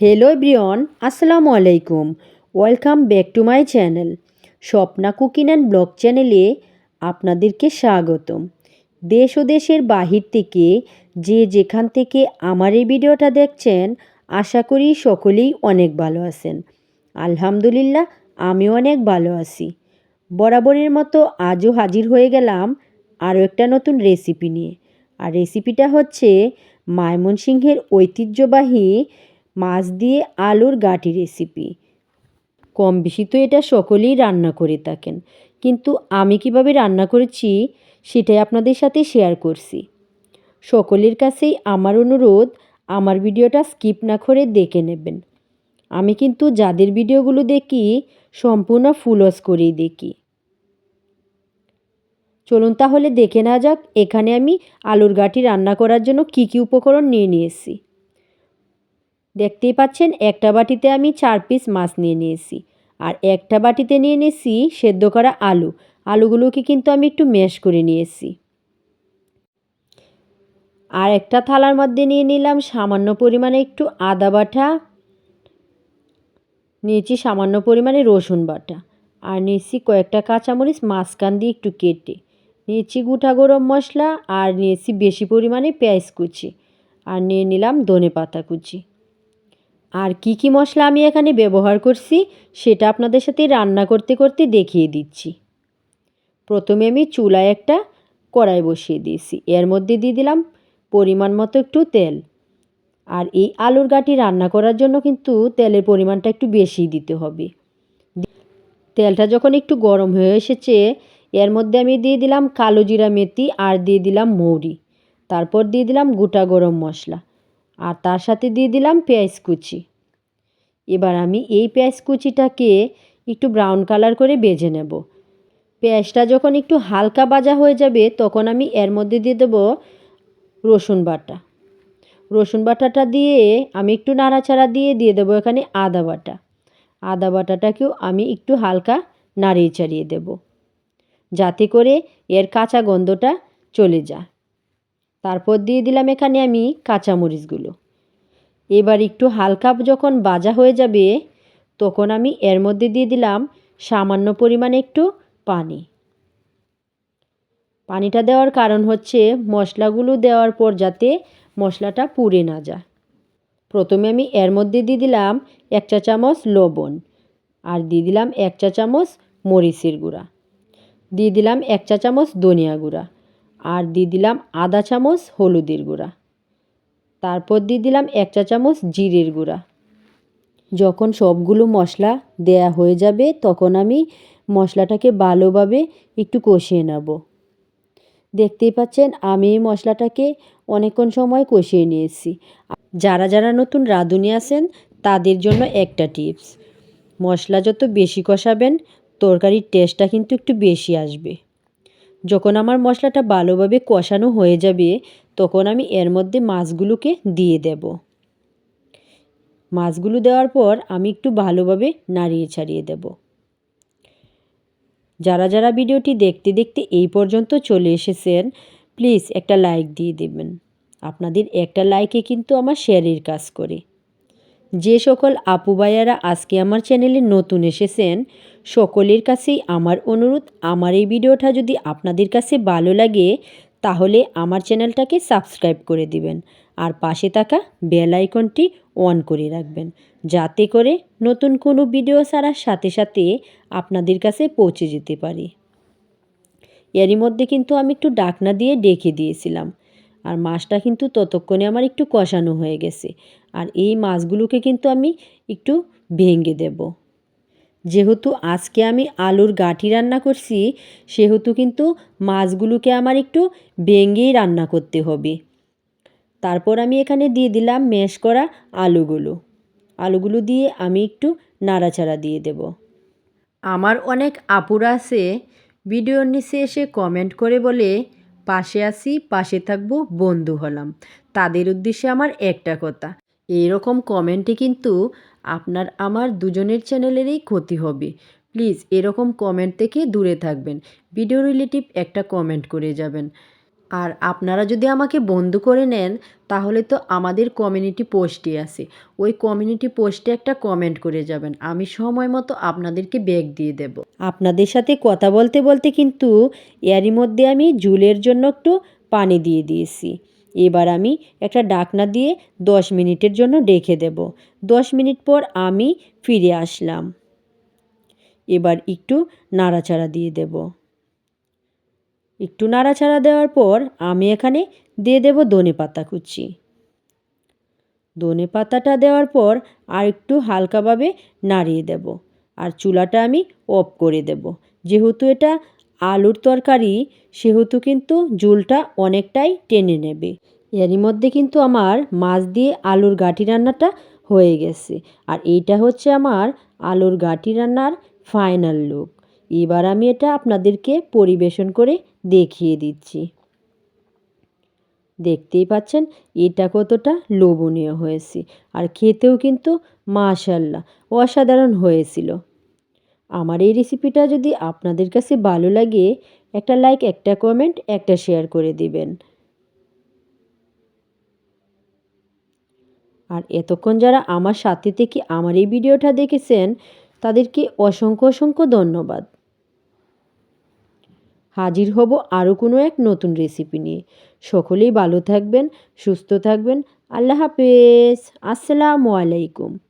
Hello ব্রিয়ন আসসালামু আলাইকুম welcome back to my channel Swapna cooking and blog চ্যানেলে আপনাদেরকে স্বাগতম। দেশ ও দেশের বাহির থেকে যে যেখান থেকে আমার এই ভিডিওটা দেখছেন, আশা করি সকলেই অনেক ভালো আছেন। আলহামদুলিল্লাহ, আমিও অনেক ভালো আছি। বরাবরের মতো আজও হাজির হয়ে গেলাম আরও একটা নতুন রেসিপি নিয়ে। আর রেসিপিটা হচ্ছে ময়মনসিংহের ঐতিহ্যবাহী মাছ দিয়ে আলুর গাঁটি রেসিপি কম বেশি তো এটা সকলেই রান্না করে থাকেন। কিন্তু আমি কীভাবে রান্না করেছি, সেটাই আপনাদের সাথে শেয়ার করছি। সকলের কাছেই আমার অনুরোধ, আমার ভিডিওটা স্কিপ না করে দেখে নেবেন। আমি কিন্তু যাদের ভিডিওগুলো দেখি, সম্পূর্ণ ফুলস করেই দেখি। চলুন তাহলে দেখে না যাক, এখানে আমি আলুর গাঁটি রান্না করার জন্য কী কী উপকরণ নিয়ে নিয়েছি। দেখতেই পাচ্ছেন, একটা বাটিতে আমি চার পিস মাছ নিয়ে নিয়েছি। আর একটা বাটিতে নিয়ে নিয়েছি সেদ্ধ করা আলু। আলুগুলোকে কিন্তু আমি একটু ম্যাশ করে নিয়েছি। আর একটা থালার মধ্যে নিয়ে নিলাম সামান্য পরিমাণে একটু আদা বাটা। নিয়েছি সামান্য পরিমাণে রসুন বাটা। আর নিয়েছি কয়েকটা কাঁচামরিচ মাঝখান দিয়ে একটু কেটে। নিয়েছি গোটা গরম মশলা আর নিয়েছি বেশি পরিমাণে পেঁয়াজ কুচি। আর নিয়ে নিলাম ধনে পাতা কুচি। আর কি কি মশলা আমি এখানে ব্যবহার করছি, সেটা আপনাদের সাথে রান্না করতে করতে দেখিয়ে দিচ্ছি। প্রথমে আমি চুলায় একটা কড়াই বসিয়ে দিয়েছি। এর মধ্যে দিয়ে দিলাম পরিমাণ মতো একটু তেল। আর এই আলুর গাঁটি রান্না করার জন্য কিন্তু তেলের পরিমাণটা একটু বেশি দিতে হবে। তেলটা যখন একটু গরম হয়ে এসেছে, এর মধ্যে আমি দিয়ে দিলাম কালো জিরা মেথি আর দিয়ে দিলাম মৌরি। তারপর দিয়ে দিলাম গোটা গরম মশলা। আর তার সাথে দিয়ে দিলাম পেঁয়াজ কুচি। এবার আমি এই পেঁয়াজ কুচিটাকে একটু ব্রাউন কালার করে বেজে নেব। পেঁয়াজটা যখন একটু হালকা বাজা হয়ে যাবে, তখন আমি এর মধ্যে দিয়ে দেব রসুন বাটা। রসুন বাটাটা দিয়ে আমি একটু নাড়াচাড়া দিয়ে দিয়ে দেবো এখানে আদা বাটা। আদা বাটাটাকেও আমি একটু হালকা নাড়িয়ে চাড়িয়ে দেব। যাতে করে এর কাঁচা গন্ধটা চলে যায়। তারপর দিয়ে দিলাম এখানে আমি কাঁচামরিচগুলো। এবার একটু হালকা যখন বাজা হয়ে যাবে, তখন আমি এর মধ্যে দিয়ে দিলাম সামান্য পরিমাণে একটু পানি। পানিটা দেওয়ার কারণ হচ্ছে মশলাগুলো দেওয়ার পর যাতে মশলাটা পুড়ে না যায়। প্রথমে আমি এর মধ্যে দিয়ে দিলাম এক চা চামচ লবণ আর দিয়ে দিলাম এক চা চামচ মরিচের গুঁড়া। দিয়ে দিলাম এক চা চামচ ধনিয়া গুঁড়া। আর দিয়ে দিলাম আধা চামচ, হলুদের গুঁড়া। তারপর দিয়ে দিলাম এক চা চামচ জিরের গুঁড়া। যখন সবগুলো মশলা দেয়া হয়ে যাবে, তখন আমি মশলাটাকে ভালোভাবে একটু কষিয়ে নেব। দেখতেই পাচ্ছেন, আমি এই মশলাটাকে অনেকক্ষণ সময় কষিয়ে নিয়েছি। যারা যারা নতুন রাঁধুনি আছেন, তাদের জন্য একটা টিপস, মশলা যত বেশি কষাবেন, তরকারির টেস্টটা কিন্তু একটু বেশি আসবে। যখন আমার মশলাটা ভালোভাবে কষানো হয়ে যাবে, তখন আমি এর মধ্যে মাছগুলোকে দিয়ে দেব। মাছগুলো দেওয়ার পর আমি একটু ভালোভাবে নাড়িয়ে ছাড়িয়ে দেব। যারা যারা ভিডিওটি দেখতে দেখতে এই পর্যন্ত চলে এসেছেন, প্লিজ একটা লাইক দিয়ে দেবেন। আপনাদের একটা লাইকে কিন্তু আমার শেয়ারের কাজ করে। যে সকল আপু ভাইয়ারা আজকে আমার চ্যানেলে নতুন এসেছেন, সকলের কাছেই আমার অনুরোধ, আমার এই ভিডিওটা যদি আপনাদের কাছে ভালো লাগে, তাহলে আমার চ্যানেলটাকে সাবস্ক্রাইব করে দিবেন আর পাশে থাকা বেল আইকনটি অন করে রাখবেন যাতে করে নতুন কোনো ভিডিও ছাড়ার সাথে সাথে আপনাদের কাছে পৌঁছে যেতে পারি। এরই মধ্যে কিন্তু আমি একটু ডাকনা দিয়ে ডেকে দিয়েছিলাম। আর মাছটা কিন্তু ততক্ষণে আমার একটু কষানো হয়ে গেছে। আর এই মাছগুলোকে কিন্তু আমি একটু ভেঙে দেব। যেহেতু আজকে আমি আলুর গাঁঠি রান্না করছি, সেহেতু কিন্তু মাছগুলোকে আমার একটু ভেঙেই রান্না করতে হবে। তারপর আমি এখানে দিয়ে দিলাম ম্যাশ করা আলুগুলো। আলুগুলো দিয়ে আমি একটু নাড়াচাড়া দিয়ে দেব। আমার অনেক আপুরা আছে, ভিডিওর নিচে এসে কমেন্ট করে বলে পাশে আসি পাশে থাকব, বন্ধু হলাম। তাদের উদ্দেশ্যে আমার একটা কথা। এই রকম কমেন্টে কিন্তু আপনার আমার দুজনের চ্যানেলেরই ক্ষতি হবে। প্লিজ এরকম কমেন্ট থেকে দূরে থাকবেন। ভিডিও রিলেটিভ একটা কমেন্ট করে যাবেন। আর আপনারা যদি আমাকে বন্ধু করে নেন, তাহলে তো আমাদের কমিউনিটি পোস্টই আছে। ওই কমিউনিটি পোস্টে একটা কমেন্ট করে যাবেন। আমি সময় মতো আপনাদেরকে ব্যাগ দিয়ে দেব। আপনাদের সাথে কথা বলতে বলতে কিন্তু এরই মধ্যে আমি জুলের জন্য একটু পানি দিয়ে দিয়েছি। এবার আমি একটা ডাকনা দিয়ে দশ মিনিটের জন্য ডেকে দেব। দশ মিনিট পর আমি ফিরে আসলাম। এবার একটু নাড়াচাড়া দিয়ে দেব। একটু নাড়াচাড়া দেওয়ার পর আমি এখানে দিয়ে দেব ধনে পাতা কুচি। ধনে পাতাটা দেওয়ার পর আর একটু হালকাভাবে নাড়িয়ে দেব আর চুলাটা আমি অফ করে দেব। যেহেতু এটা আলুর তরকারি, সেহেতু কিন্তু জুলটা অনেকটাই টেনে নেবে। এরই মধ্যে কিন্তু আমার মাছ দিয়ে আলুর গাঁটি রান্নাটা হয়ে গেছে আর এইটা হচ্ছে আমার আলুর গাঁটি রান্নার ফাইনাল লুক। এবার আমি এটা আপনাদেরকে পরিবেশন করে দেখিয়ে দিচ্ছি। দেখতেই পাচ্ছেন, এটা কতটা লোভনীয় হয়েছে। আর খেতেও কিন্তু মাশাল্লাহ অসাধারণ হয়েছিল। আমার এই রেসিপিটা যদি আপনাদের কাছে ভালো লাগে, একটা লাইক একটা কমেন্ট একটা শেয়ার করে দিবেন। আর এতক্ষণ যারা আমার সাথে থেকে আমার এই ভিডিওটা দেখেছেন, তাদেরকে অসংখ্য অসংখ্য ধন্যবাদ। হাজির হব আরও কোনো এক নতুন রেসিপি নিয়ে। সকলেই ভালো থাকবেন, সুস্থ থাকবেন। আল্লাহ হাফেজ। আসসালামু আলাইকুম।